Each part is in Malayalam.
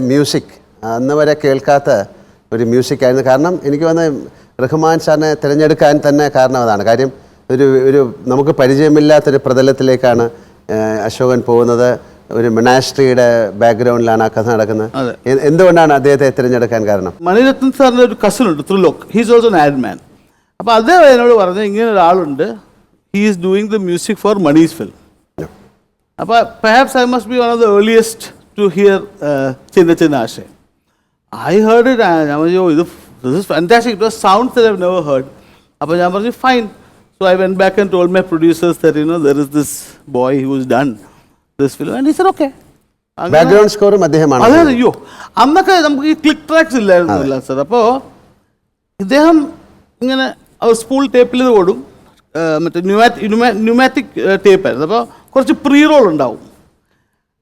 മ്യൂസിക്. അന്ന് വരെ കേൾക്കാത്ത ഒരു മ്യൂസിക് ആയിരുന്നു. കാരണം എനിക്ക് വന്ന് റഹ്മാൻ സാറിനെ തിരഞ്ഞെടുക്കാൻ തന്നെ കാരണം അതാണ്. കാര്യം ഒരു ഒരു നമുക്ക് പരിചയമില്ലാത്തൊരു പ്രതലത്തിലേക്കാണ് അശോകൻ പോകുന്നത്. ഒരു മിനാസ്ട്രിയുടെ ബാക്ക്ഗ്രൗണ്ടിലാണ് ആ കഥ നടക്കുന്നത്. എന്തുകൊണ്ടാണ് അദ്ദേഹത്തെ തിരഞ്ഞെടുക്കാൻ കാരണം? മണിരത്നം സാറിന്റെ ഒരു കസിൻ ഉണ്ട് Trilok he's also ad man അപ്പോൾ അദ്ദേഹം എന്നോട് പറഞ്ഞു ഇങ്ങനെ ഒരാളുണ്ട്. He is doing the music for Mani's film അപ്പോൾ perhaps I must be one of the earliest to hear Chinna Chinna Aasai I heard it ഞാൻ പറഞ്ഞു ഇത് this is fantastic it was sounds that have never heard അപ്പോൾ ഞാൻ പറഞ്ഞു fine so I went back and told my producers that you know there is this boy who's done this film and is okay background സ്കോറും അദ്ദേഹമാണ്. അതെ അയ്യോ. അന്നൊക്കെ നമുക്ക് ഈ ക്ലിക്ക് ട്രാക്സ് ഇല്ലായിരുന്നില്ല സർ അപ്പോൾ ഇദ്ദേഹം ഇങ്ങനെ സ്പൂൾ ടേപ്പിൽ ഇത് ഓടും മറ്റേ ന്യൂമാറ്റിക് ടേപ്പായിരുന്നു അപ്പോൾ കുറച്ച് പ്രീ റോൾ ഉണ്ടാവും.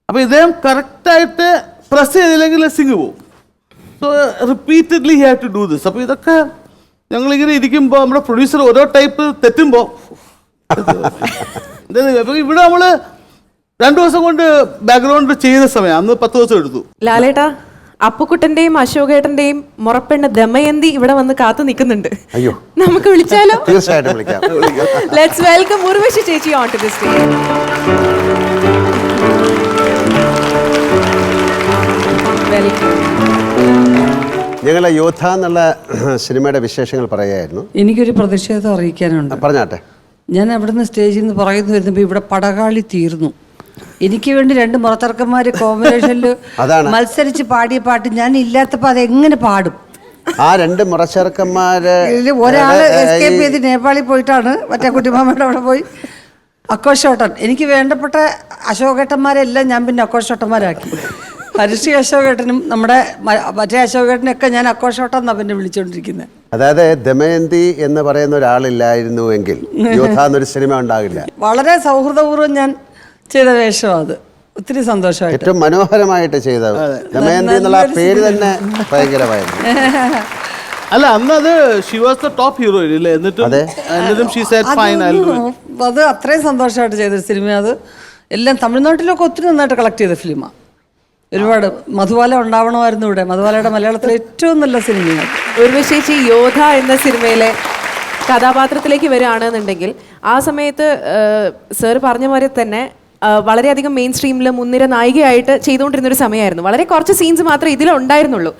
അപ്പോൾ ഇദ്ദേഹം കറക്റ്റായിട്ട് പ്രസ് ചെയ്തില്ലെങ്കിൽ ലെസ്സിങ് പോവും so repeatedly have to do this അപ്പോൾ ഇതൊക്കെ ഞങ്ങളിങ്ങനെ ഇരിക്കുമ്പോൾ നമ്മുടെ പ്രൊഡ്യൂസർ ഓരോ ടൈപ്പ് തെറ്റുമ്പോൾ അപ്പോൾ ഇവിടെ നമ്മൾ രണ്ടു ദിവസം കൊണ്ട് ബാക്ക്ഗ്രൗണ്ട് ചെയ്ത സമയം. അന്ന് പത്ത് ദിവസം എടുത്തു. ലാലേട്ടാ അപ്പുക്കുട്ടന്റെയും അശോകേട്ടന്റെയും മുറപ്പെണ്ണ ദമയന്തി ഇവിടെ വന്ന് കാത്തു നിൽക്കുന്നുണ്ട്. അയ്യോ. നമുക്ക് വിളിച്ചാലോ? തീർച്ചയായിട്ടും വിളിക്കാം. ലെറ്റ്സ് വെൽക്കം ഉർവശി ചേച്ചി ഓൺ ടു ദി സ്റ്റേജ് ഞങ്ങൾ യോദ്ധ എന്നുള്ള സിനിമയുടെ വിശേഷങ്ങൾ പറയായിരുന്നു. എനിക്കൊരു പ്രതിഷേധം അറിയിക്കാനുണ്ട്. പറഞ്ഞാട്ടെ. ഞാൻ അവിടുന്ന് സ്റ്റേജിൽ നിന്ന് പറയുന്നു വരുന്നപ്പോൾ ഇവിടെ പടകാളി തീർന്നു. എനിക്ക് വേണ്ടി രണ്ട് മുറത്തർക്കന്മാര് കോമ്പിനേഷനിൽ മത്സരിച്ച് പാടിയ പാട്ട് ഞാൻ ഇല്ലാത്തപ്പോൾ അതെങ്ങനെ പാടും? ആ രണ്ട് മുറച്ചെറുക്കന്മാര് ഒരാൾ ഒരാൾ എസ്കേപ്പ് ചെയ്ത് നേപ്പാളിൽ പോയിട്ടാണ്. മറ്റേ കുട്ടിമാമയുടെ അവിടെ പോയി. അക്കോഷോട്ടൻ. എനിക്ക് വേണ്ടപ്പെട്ട അശോകേട്ടന്മാരെല്ലാം ഞാൻ പിന്നെ അക്കോഷോട്ടന്മാരാക്കി. ഹരിശ്രീ അശോകേട്ടനും നമ്മുടെ മറ്റേ അശോകേട്ടനൊക്കെ ഞാൻ അക്കോഷോട്ടം എന്നാ പിന്നെ വിളിച്ചോണ്ടിരിക്കുന്നത് അതായത് ദമയന്തി എന്ന് പറയുന്ന ഒരാളില്ലായിരുന്നു എങ്കിൽ എന്നൊരു സിനിമ ഉണ്ടാകില്ല. വളരെ സൗഹൃദപൂർവം ഞാൻ ചെയ്ത വേഷം അത്. ഒത്തിരി സന്തോഷമായിട്ട്. ഏറ്റവും മനോഹരമായിട്ട് ചെയ്ത ദമയന്തി എന്നുള്ള പേര് തന്നെ ഭയങ്കരമായിരുന്നു. അല്ല അന്ന് അത് she was the top hero ഇല്ലേ? എന്നിട്ടും ഷീ ഫൈൻ അത് അത്രയും സന്തോഷമായിട്ട് ചെയ്ത സിനിമ അത്. എല്ലാം തമിഴ്നാട്ടിലൊക്കെ ഒത്തിരി നന്നായിട്ട് കളക്ട് ചെയ്ത ഫിലിമാണ് ഒരുപാട് മധുവാല ഉണ്ടാവണമായിരുന്നു ഇവിടെ. മധുവാലയുടെ മലയാളത്തിലെ ഏറ്റവും നല്ല സിനിമയാണ്. ചേച്ചി യോധ എന്ന സിനിമയിലെ കഥാപാത്രത്തിലേക്ക് വരികയാണെന്നുണ്ടെങ്കിൽ ആ സമയത്ത് സർ പറഞ്ഞ പോലെ തന്നെ വളരെയധികം മെയിൻ സ്ട്രീമിൽ മുൻനിര നായികയായിട്ട് ചെയ്തുകൊണ്ടിരുന്ന ഒരു സമയമായിരുന്നു. വളരെ കുറച്ച് സീൻസ് മാത്രമേ ഇതിലുണ്ടായിരുന്നുള്ളൂ.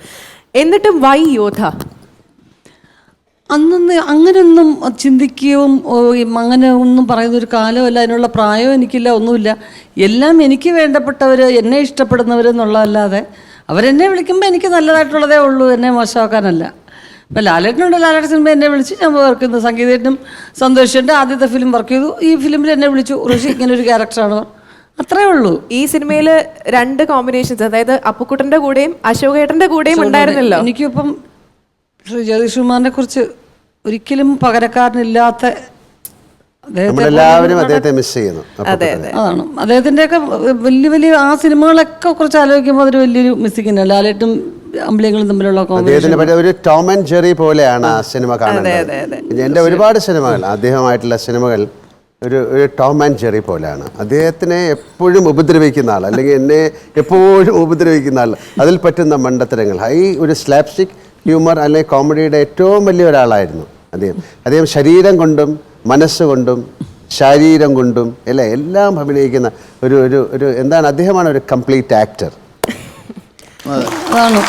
എന്നിട്ടും വൈ യോധ. അന്നൊന്ന് അങ്ങനെയൊന്നും ചിന്തിക്കുകയും അങ്ങനെ ഒന്നും പറയുന്ന ഒരു കാലമല്ല അതിനുള്ള പ്രായവും എനിക്കില്ല ഒന്നുമില്ല. എല്ലാം എനിക്ക് വേണ്ടപ്പെട്ടവർ എന്നെ ഇഷ്ടപ്പെടുന്നവർ എന്നുള്ളതല്ലാതെ അവരെന്നെ വിളിക്കുമ്പോൾ എനിക്ക് നല്ലതായിട്ടുള്ളതേ ഉള്ളൂ എന്നെ മോശമാക്കാനല്ല. ഇപ്പം ലാലേട്ടനുണ്ട് ലാലേട്ടൻ സിനിമ എന്നെ വിളിച്ച് ഞാൻ വർക്ക് ചെയ്യുന്നത് സംഗീതേട്ടനും സന്തോഷിന്റെ ആദ്യത്തെ ഫിലിം വർക്ക് ചെയ്തു. ഈ ഫിലിമിൽ എന്നെ വിളിച്ചു ഋഷി ഇങ്ങനെ ഒരു ക്യാരക്ടറാണ് അത്രേ ഉള്ളൂ. ഈ സിനിമയിൽ രണ്ട് കോമ്പിനേഷൻസ് അതായത് അപ്പുക്കുട്ടന്റെ കൂടെയും അശോകേട്ടന്റെ കൂടെയും ഉണ്ടായിരുന്നല്ലോ. എനിക്കിപ്പം ശ്രീ ജഗദീഷ് കുമാറിനെ കുറിച്ച് ഒരിക്കലും പകരക്കാരനില്ലാത്ത അദ്ദേഹത്തെ നമ്മളെല്ലാവരും അദ്ദേഹത്തെ മിസ് ചെയ്യുന്നു അതാണ്. അദ്ദേഹത്തിന്റെ അദ്ദേഹത്തിന്റെയൊക്കെ വലിയ വലിയ ആ സിനിമകളൊക്കെ കുറച്ച് ആലോചിക്കുമ്പോൾ അതൊരു വലിയൊരു മിസ്സിംഗ് തന്നെ ലാലേട്ടും അമ്പലങ്ങളും തമ്മിലുള്ള അദ്ദേഹത്തിന്റെ ഒരു ടോം ആൻഡ് ജെറി പോലെയാണ് ആ സിനിമ കാണുന്നത് എന്റെ ഒരുപാട് സിനിമകൾ അദ്ദേഹമായിട്ടുള്ള സിനിമകൾ ഒരു ഒരു ടോം ആൻഡ് ജെറി പോലെയാണ്. അദ്ദേഹത്തിനെ എപ്പോഴും ഉപദ്രവിക്കുന്ന ആൾ അല്ലെങ്കിൽ എന്നെ എപ്പോഴും ഉപദ്രവിക്കുന്ന ആൾ അതിൽ പറ്റുന്ന മണ്ടത്തരങ്ങൾ. ഹൈ ഒരു സ്ലാപ്സ്റ്റിക് ഹ്യൂമർ അല്ലെങ്കിൽ കോമഡിയുടെ ഏറ്റവും വലിയ ഒരാളായിരുന്നു അദ്ദേഹം. അദ്ദേഹം ശരീരം കൊണ്ടും മനസ്സുകൊണ്ടും ശരീരം കൊണ്ടും അല്ലെ എല്ലാം അഭിനയിക്കുന്ന ഒരു ഒരു ഒരു എന്താണ് അദ്ദേഹമാണ് ഒരു കംപ്ലീറ്റ് ആക്ടർ. അതാണ്